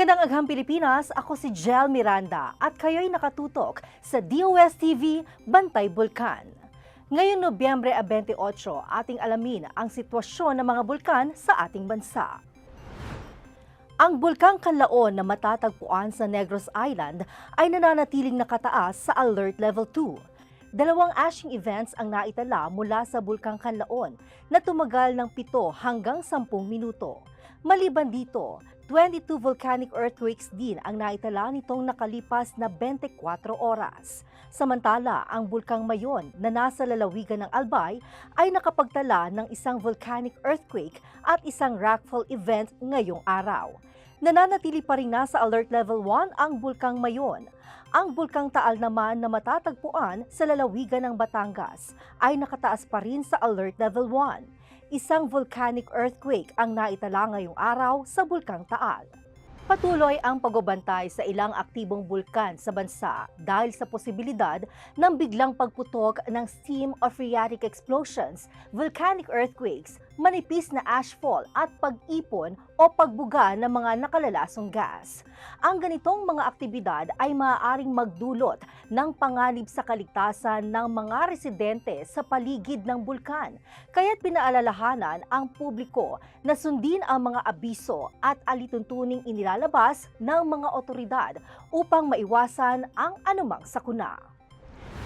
Magandang agham Pilipinas, ako si Jel Miranda at kayo'y nakatutok sa DOS TV Bantay Bulkan. Ngayon Nobyembre 28, ating alamin ang sitwasyon ng mga bulkan sa ating bansa. Ang bulkang Kanlaon na matatagpuan sa Negros Island ay nananatiling nakataas sa Alert Level 2. Dalawang ashing events ang naitala mula sa bulkang Kanlaon na tumagal ng 7 hanggang 10 minuto. Maliban dito, 22 volcanic earthquakes din ang naitala nitong nakalipas na 24 oras. Samantala, ang bulkang Mayon na nasa lalawigan ng Albay ay nakapagtala ng isang volcanic earthquake at isang rockfall event ngayong araw. Nananatili pa rin nasa alert level 1 ang bulkang Mayon. Ang bulkang Taal naman na matatagpuan sa lalawigan ng Batangas ay nakataas pa rin sa alert level 1. Isang volcanic earthquake ang naitala ngayong araw sa bulkang Taal. Patuloy ang pagbabantay sa ilang aktibong bulkan sa bansa dahil sa posibilidad ng biglang pagputok ng steam or phreatic explosions, volcanic earthquakes, manipis na ashfall at pag-ipon o pagbuga ng mga nakalalasong gas. Ang ganitong mga aktibidad ay maaaring magdulot ng panganib sa kaligtasan ng mga residente sa paligid ng bulkan. Kaya't pinaalalahanan ang publiko na sundin ang mga abiso at alituntuning inilalabas ng mga otoridad upang maiwasan ang anumang sakuna.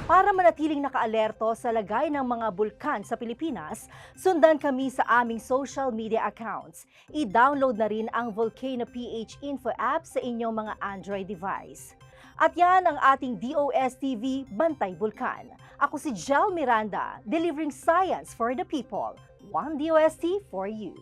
Para manatiling nakaalerto sa lagay ng mga bulkan sa Pilipinas, sundan kami sa aming social media accounts. I-download na rin ang Volcano PH Info app sa inyong mga Android device. At yan ang ating DOS TV Bantay Bulkan. Ako si Jel Miranda, delivering science for the people. One DOST for you.